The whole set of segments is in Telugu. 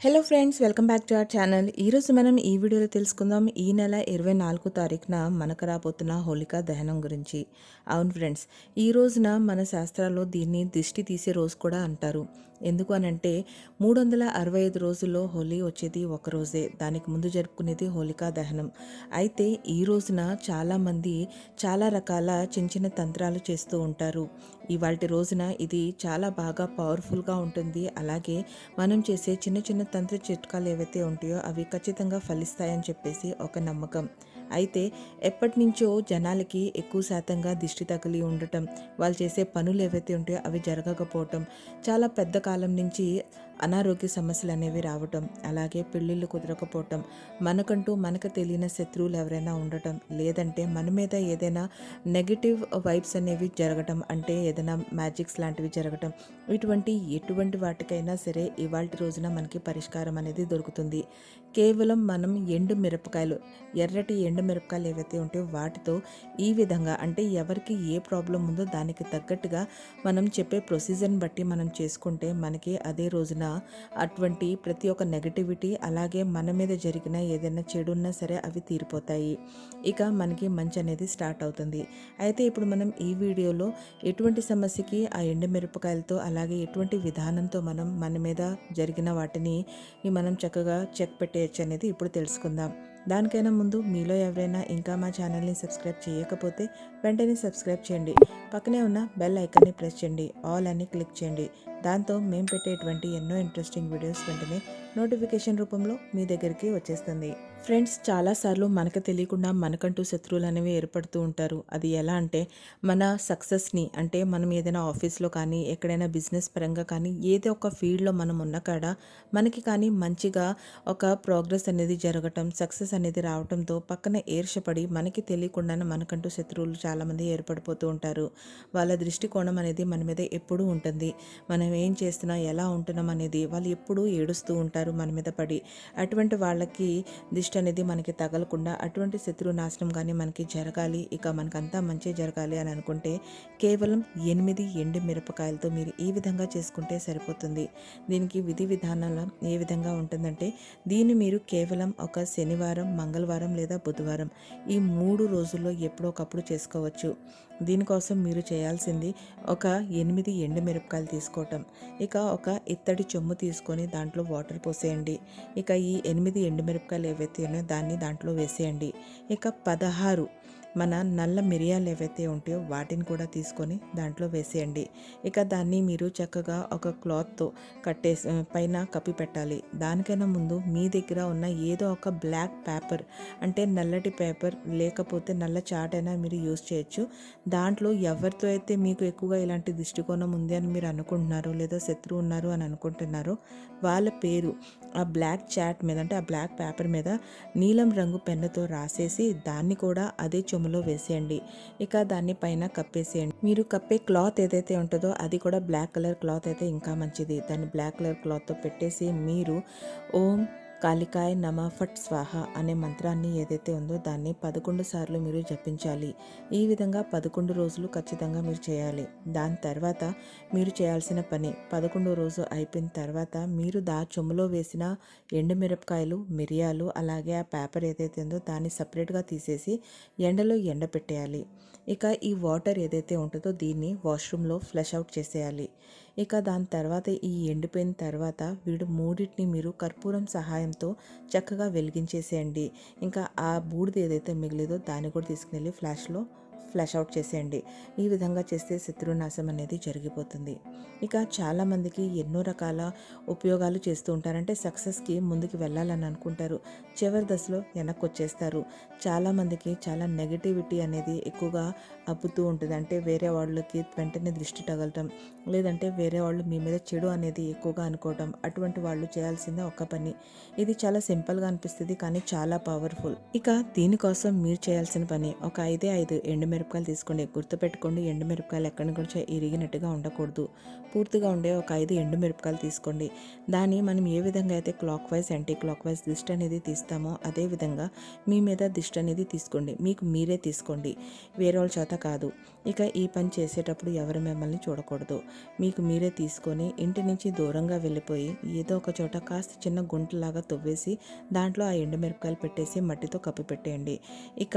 Hello friends welcome back to our channel ఈరోజు మనం ఈ వీడియోలో తెలుసుకుందాం ఈ నెల ఇరవై నాలుగు తారీఖున మనకు రాబోతున్న హోలికా దహనం గురించి. అవును ఫ్రెండ్స్ ఈ రోజున మన శాస్త్రాల్లో దీన్ని దిష్టి తీసే రోజు కూడా అంటారు. ఎందుకు అనంటే మూడు వందల అరవై ఐదు రోజుల్లో హోలీ వచ్చేది ఒక రోజే. దానికి ముందు జరుపుకునేది హోలికా దహనం. అయితే ఈ రోజున చాలామంది చాలా రకాల చిన్న చిన్న తంత్రాలు చేస్తూ ఉంటారు. ఇవాళ రోజున ఇది చాలా బాగా పవర్ఫుల్గా ఉంటుంది. అలాగే మనం చేసే చిన్న చిన్న తంత్ర చిట్కాలు ఏవైతే ఉంటాయో అవి ఖచ్చితంగా ఫలిస్తాయని చెప్పేసి ఒక నమ్మకం. అయితే ఎప్పటి నుంచో జనాలకి ఎక్కువ శాతంగా దిష్టి తగిలి ఉండటం వాళ్ళు చేసే పనులు ఏవైతే ఉంటాయో అవి జరగకపోవటం చాలా పెద్ద కాలం నుంచి అనారోగ్య సమస్యలు అనేవి రావటం అలాగే పెళ్ళిళ్ళు కుదరకపోవటం మనకంటూ మనకు తెలియని శత్రువులు ఎవరైనా ఉండటం లేదంటే మన మీద ఏదైనా నెగిటివ్ వైబ్స్ అనేవి జరగటం అంటే ఏదైనా మ్యాజిక్స్ లాంటివి జరగటం ఇటువంటి ఎటువంటి వాటికైనా సరే ఇవాళ రోజున మనకి పరిష్కారం అనేది దొరుకుతుంది. కేవలం మనం ఎండు మిరపకాయలు ఎర్రటి ఎండు మిరపకాయలు ఏవైతే ఉంటాయో వాటితో ఈ విధంగా అంటే ఎవరికి ఏ ప్రాబ్లం ఉందో దానికి తగ్గట్టుగా మనం చెప్పే ప్రొసీజర్ని బట్టి మనం చేసుకుంటే మనకి అదే రోజున అటువంటి ప్రతి ఒక్క నెగటివిటీ అలాగే మన మీద జరిగిన ఏదైనా చెడు ఉన్నా సరే అవి తీరిపోతాయి. ఇక మనకి మంచి అనేది స్టార్ట్ అవుతుంది. అయితే ఇప్పుడు మనం ఈ వీడియోలో ఎటువంటి సమస్యకి ఆ ఎండుమిరపకాయలతో అలాగే ఎటువంటి విధానంతో మనం మన మీద జరిగిన వాటిని మనం చక్కగా చెక్ పెట్టేయచ్చు అనేది ఇప్పుడు తెలుసుకుందాం. దానికైనా ముందు మీలో ఎవరైనా ఇంకా మా ఛానల్ని సబ్స్క్రైబ్ చేయకపోతే వెంటనే సబ్స్క్రైబ్ చేయండి. పక్కనే ఉన్న బెల్ ఐకాన్ని ప్రెస్ చేయండి. ఆల్ అని క్లిక్ చేయండి. దాంతో మేము పెట్టేటువంటి ఎన్నో ఇంట్రెస్టింగ్ వీడియోస్ వెంటనే నోటిఫికేషన్ రూపంలో మీ దగ్గరికి వచ్చేస్తుంది. ఫ్రెండ్స్ చాలాసార్లు మనకు తెలియకుండా మనకంటూ శత్రువులు అనేవి ఏర్పడుతూ ఉంటారు. అది ఎలా అంటే మన సక్సెస్ని అంటే మనం ఏదైనా ఆఫీస్లో కానీ ఎక్కడైనా బిజినెస్ పరంగా కానీ ఏదో ఒక ఫీల్డ్లో మనం ఉన్న కాడ మనకి కానీ మంచిగా ఒక ప్రోగ్రెస్ అనేది జరగటం సక్సెస్ అనేది రావడంతో పక్కన ఏర్షపడి మనకి తెలియకుండానే మనకంటూ శత్రువులు చాలామంది ఏర్పడిపోతూ ఉంటారు. వాళ్ళ దృష్టికోణం అనేది మన మీద ఎప్పుడూ ఉంటుంది. మనం ఏం చేస్తున్నా ఎలా ఉంటున్నాం అనేది వాళ్ళు ఎప్పుడూ ఏడుస్తూ ఉంటారు మన మీద పడి. అటువంటి వాళ్ళకి దిష్టి అనేది మనకి తగలకుండా అటువంటి శత్రు నాశనం కానీ మనకి జరగాలి. ఇక మనకంతా మంచి జరగాలి అని అనుకుంటే కేవలం ఎనిమిది ఎండు మిరపకాయలతో మీరు ఈ విధంగా చేసుకుంటే సరిపోతుంది. దీనికి విధి విధానాలు ఏ విధంగా ఉంటుందంటే దీన్ని మీరు కేవలం ఒక శనివారం మంగళవారం లేదా బుధవారం ఈ మూడు రోజుల్లో ఎప్పుడోకప్పుడు చేసుకోవచ్చు. దీనికోసం మీరు చేయాల్సింది ఒక ఎనిమిది ఎండు మిరపకాయలు తీసుకోవటం. ఇక ఒక ఇత్తడి చెమ్ము తీసుకొని దాంట్లో వాటర్ పోసేయండి. ఇక ఈ ఎనిమిది ఎండుమిరపకాయలు ఏవైతే ఉన్నాయో దాన్ని దాంట్లో వేసేయండి. ఇక పదహారు మన నల్ల మిరియాలు ఏవైతే ఉంటాయో వాటిని కూడా తీసుకొని దాంట్లో వేసేయండి. ఇక దాన్ని మీరు చక్కగా ఒక క్లాత్తో కట్టేసి పైన కప్పి పెట్టాలి. దానికైనా ముందు మీ దగ్గర ఉన్న ఏదో ఒక బ్లాక్ పేపర్ అంటే నల్లటి పేపర్ లేకపోతే నల్ల చాట్ అయినా మీరు యూజ్ చేయొచ్చు. దాంట్లో ఎవరితో అయితే మీకు ఎక్కువగా ఇలాంటి దృష్టికోణం ఉంది అని మీరు అనుకుంటున్నారో లేదా శత్రువు ఉన్నారు అని అనుకుంటున్నారో వాళ్ళ పేరు ఆ బ్లాక్ చాట్ మీద అంటే ఆ బ్లాక్ పేపర్ మీద నీలం రంగు పెన్నుతో రాసేసి దాన్ని కూడా అదే సొమ్ములో వేసేయండి. ఇక దాన్ని పైన కప్పేసేయండి. మీరు కప్పే క్లాత్ ఏదైతే ఉంటుందో అది కూడా బ్లాక్ కలర్ క్లాత్ అయితే ఇంకా మంచిది. దాన్ని బ్లాక్ కలర్ క్లాత్తో పెట్టేసి మీరు ఓం కాళికాయ నమ ఫట్ స్వాహ అనే మంత్రాన్ని ఏదైతే ఉందో దాన్ని పదకొండు సార్లు మీరు జపించాలి. ఈ విధంగా పదకొండు రోజులు ఖచ్చితంగా మీరు చేయాలి. దాని తర్వాత మీరు చేయాల్సిన పని పదకొండో రోజు అయిపోయిన తర్వాత మీరు దా చెమ్ములో వేసిన ఎండుమిరపకాయలు మిరియాలు అలాగే ఆ పేపర్ ఏదైతే ఉందో దాన్ని సపరేట్గా తీసేసి ఎండలో ఎండపెట్టేయాలి ఇక ఈ వాటర్ ఏదైతే ఉంటుందో దీన్ని వాష్రూమ్లో ఫ్లష్ అవుట్ చేసేయాలి. ఇక దాని తర్వాత ఈ ఎండిపోయిన తర్వాత వీడు మూడింటిని మీరు కర్పూరం సహాయంతో చక్కగా వెలిగించేసేయండి. ఇంకా ఆ బూడిద ఏదైతే మిగిలేదో దాన్ని కూడా తీసుకుని ఫ్లాష్లో ఫ్లష్ అవుట్ చేసేయండి. ఈ విధంగా చేస్తే శత్రునాశం అనేది జరిగిపోతుంది. ఇక చాలామందికి ఎన్నో రకాల ఉపయోగాలు చేస్తూ ఉంటారంటే సక్సెస్కి ముందుకు వెళ్ళాలని అనుకుంటారు. చివరి దశలో వెనక్కి వచ్చేస్తారు చాలామందికి చాలా నెగటివిటీ అనేది ఎక్కువగా అబ్బుతూ ఉంటుంది. అంటే వేరే వాళ్ళకి వెంటనే దృష్టి తగలటం లేదంటే వేరే వాళ్ళు మీ మీద చెడు అనేది ఎక్కువగా అనుకోవటం అటువంటి వాళ్ళు చేయాల్సిందే ఒక పని. ఇది చాలా సింపుల్గా అనిపిస్తుంది కానీ చాలా పవర్ఫుల్. ఇక దీనికోసం మీరు చేయాల్సిన పని ఒక ఐదే ఐదు ఎండు మిరపకాయలు తీసుకోండి. గుర్తుపెట్టుకోండి ఎండుమిరపకాయలు ఎక్కడి నుంచి ఇరిగినట్టుగా ఉండకూడదు. పూర్తిగా ఉండే ఒక ఐదు ఎండుమిరపకాయలు తీసుకోండి. దాన్ని మనం ఏ విధంగా అయితే clockwise anti clock wise దిష్టి అనేది తీస్తామో అదే విధంగా మీ మీద దిష్టి అనేది తీసుకోండి. మీకు మీరే తీసుకోండి. వేరే వాళ్ళ చేత కాదు. ఇక ఈ పని చేసేటప్పుడు ఎవరు మిమ్మల్ని చూడకూడదు. మీకు మీరే తీసుకొని ఇంటి నుంచి దూరంగా వెళ్ళిపోయి ఏదో ఒక చోట కాస్త చిన్న గుంటలాగా తవ్వేసి దాంట్లో ఆ ఎండుమిరపకాయలు పెట్టేసి మట్టితో కప్పు పెట్టేయండి ఇక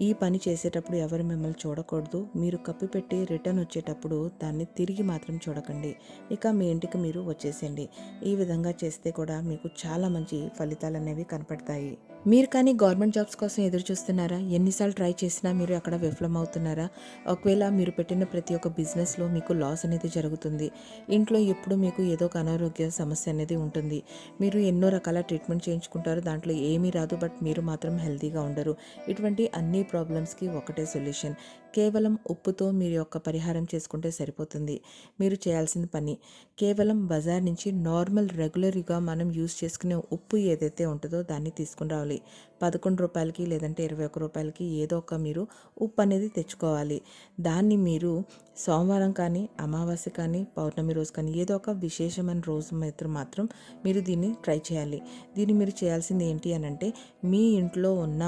ఈ పని చేసేటప్పుడు ఎవరు మిమ్మల్ని చూడకూడదు. మీరు కప్పి పెట్టి రిటర్న్ వచ్చేటప్పుడు దాన్ని తిరిగి మాత్రం చూడకండి. ఇక మీ ఇంటికి మీరు వచ్చేసేయండి. ఈ విధంగా చేస్తే కూడా మీకు చాలా మంచి ఫలితాలు అనేవి కనపడతాయి. మీరు కానీ గవర్నమెంట్ జాబ్స్ కోసం ఎదురు చూస్తున్నారా? ఎన్నిసార్లు ట్రై చేసినా మీరు అక్కడ విఫలం అవుతున్నారా? ఒకవేళ మీరు పెట్టిన ప్రతి ఒక్క బిజినెస్లో మీకు లాస్ అనేది జరుగుతుంది. ఇంట్లో ఎప్పుడు మీకు ఏదో ఒక అనారోగ్య సమస్య అనేది ఉంటుంది. మీరు ఎన్నో రకాల ట్రీట్మెంట్ చేయించుకుంటారు. దాంట్లో ఏమీ రాదు. బట్ మీరు మాత్రం హెల్తీగా ఉండరు. ఇటువంటి అన్ని ప్రాబ్లమ్స్కి ఒకటే సొల్యూషన్. కేవలం ఉప్పుతో మీరు యొక్క పరిహారం చేసుకుంటే సరిపోతుంది. మీరు చేయాల్సిన పని కేవలం బజార్ నుంచి నార్మల్ రెగ్యులర్గా మనం యూస్ చేసుకునే ఉప్పు ఏదైతే ఉంటుందో దాన్ని తీసుకుని రావాలి. పదకొండు రూపాయలకి లేదంటే ఇరవై ఒక్క రూపాయలకి ఏదో ఒక మీరు ఉప్పు అనేది తెచ్చుకోవాలి. దాన్ని మీరు సోమవారం కానీ అమావాస్య కానీ పౌర్ణమి రోజు కానీ ఏదో ఒక విశేషమైన రోజు మాత్రం మాత్రం మీరు దీన్ని ట్రై చేయాలి. దీన్ని మీరు చేయాల్సింది ఏంటి అని అంటే మీ ఇంట్లో ఉన్న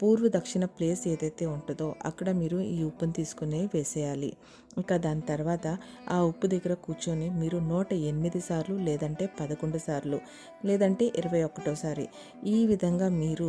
పూర్వ దక్షిణ ప్లేస్ ఏదైతే ఉంటుందో అక్కడ మీరు ఈ ఉప్పుని తీసుకుని వేసేయాలి. ఇంకా దాని తర్వాత ఆ ఉప్పు దగ్గర కూర్చొని మీరు నూట ఎనిమిది సార్లు లేదంటే పదకొండు సార్లు లేదంటే ఇరవై ఒకటోసారి ఈ విధంగా మీరు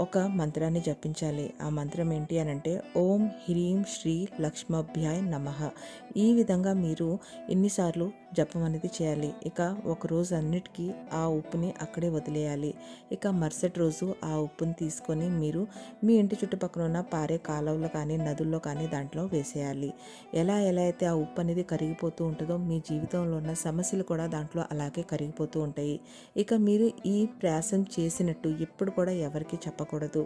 ఒక మంత్రాన్ని జపించాలి. ఆ మంత్రం ఏంటి అని అంటే ఓం హ్రీం శ్రీ లక్ష్మభ్యాయ్ నమః. ఈ విధంగా మీరు ఎన్నిసార్లు జపం అనేది చేయాలి. ఇక ఒక రోజు అన్నిటికీ ఆ ఉప్పుని అక్కడే వదిలేయాలి. ఇక మరుసటి రోజు ఆ ఉప్పుని తీసుకొని మీరు మీ ఇంటి చుట్టుపక్కల ఉన్న పారే కాలువలో కానీ నదుల్లో కానీ దాంట్లో వేసేయాలి. ఎలా ఎలా అయితే ఆ ఉప్పు అనేది కరిగిపోతూ ఉంటుందో మీ జీవితంలో ఉన్న సమస్యలు కూడా దాంట్లో అలాగే కరిగిపోతూ ఉంటాయి. ఇక మీరు ఈ ప్రయాసం చేసినట్టు ఎప్పుడు కూడా ఎవరికి చెప్పకూడదు. ఉండకూడదు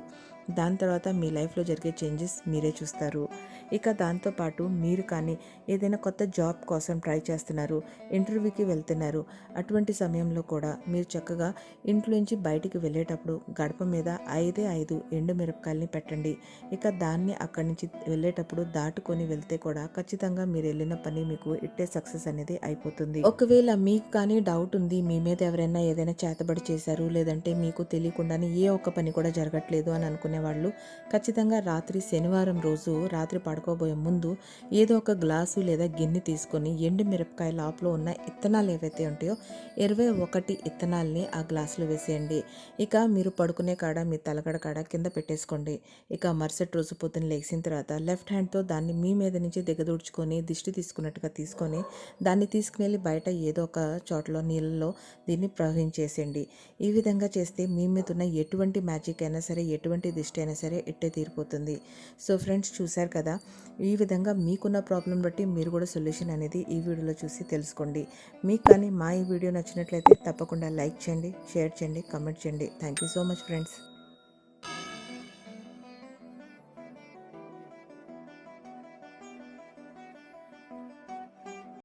దాని తర్వాత మీ లైఫ్లో జరిగే చేంజెస్ మీరే చూస్తారు. ఇక దాంతోపాటు మీరు కానీ ఏదైనా కొత్త జాబ్ కోసం ట్రై చేస్తున్నారు ఇంటర్వ్యూకి వెళ్తున్నారు అటువంటి సమయంలో కూడా మీరు చక్కగా ఇంట్లోంచి బయటికి వెళ్ళేటప్పుడు గడప మీద ఐదే ఐదు ఎండు మిరపకాయల్ని పెట్టండి. ఇక దాన్ని అక్కడి నుంచి వెళ్ళేటప్పుడు దాటుకొని వెళ్తే కూడా ఖచ్చితంగా మీరు వెళ్ళిన పని మీకు ఇట్టే సక్సెస్ అనేది అయిపోతుంది. ఒకవేళ మీకు కానీ డౌట్ ఉంది మీ మీద ఎవరైనా ఏదైనా చేతబడి చేశారు లేదంటే మీకు తెలియకుండానే ఏ ఒక్క పని కూడా జరగట్లేదు అని అనుకుని వాళ్ళు ఖచ్చితంగా రాత్రి శనివారం రోజు రాత్రి పడుకోబోయే ముందు ఏదో ఒక గ్లాసు లేదా గిన్నె తీసుకొని ఎండు మిరపకాయ లోపల ఉన్న ఇత్తనాలు ఏవైతే ఉంటాయో ఇరవై ఒకటి ఇత్తనాల్ని ఆ గ్లాసులో వేసేయండి. ఇక మీరు పడుకునే కాడ మీ తలగడ కాడ కింద పెట్టేసుకోండి. ఇక మరుసటి రోజు పొద్దున్న లేచిన తర్వాత లెఫ్ట్ హ్యాండ్తో దాన్ని మీ మీద నుంచి దిగదూడ్చుకొని దిష్టి తీసుకున్నట్టుగా తీసుకొని దాన్ని తీసుకుని వెళ్ళి బయట ఏదో ఒక చోటలో నీళ్ళలో దీన్ని ప్రవహించేసేయండి. ఈ విధంగా చేస్తే మీ మీద ఉన్న ఎటువంటి మ్యాజిక్ అయినా సరే ఎటువంటి దిష్టి అయినా సరే ఇట్టే తీరిపోతుంది. సో ఫ్రెండ్స్ చూశారు కదా ఈ విధంగా మీకున్న ప్రాబ్లం బట్టి మీరు కూడా సొల్యూషన్ అనేది ఈ వీడియోలో చూసి తెలుసుకోండి. మీకు కానీ మా ఈ వీడియో నచ్చినట్లయితే తప్పకుండా లైక్ చేయండి షేర్ చేయండి కమెంట్ చేయండి. Thank you so much friends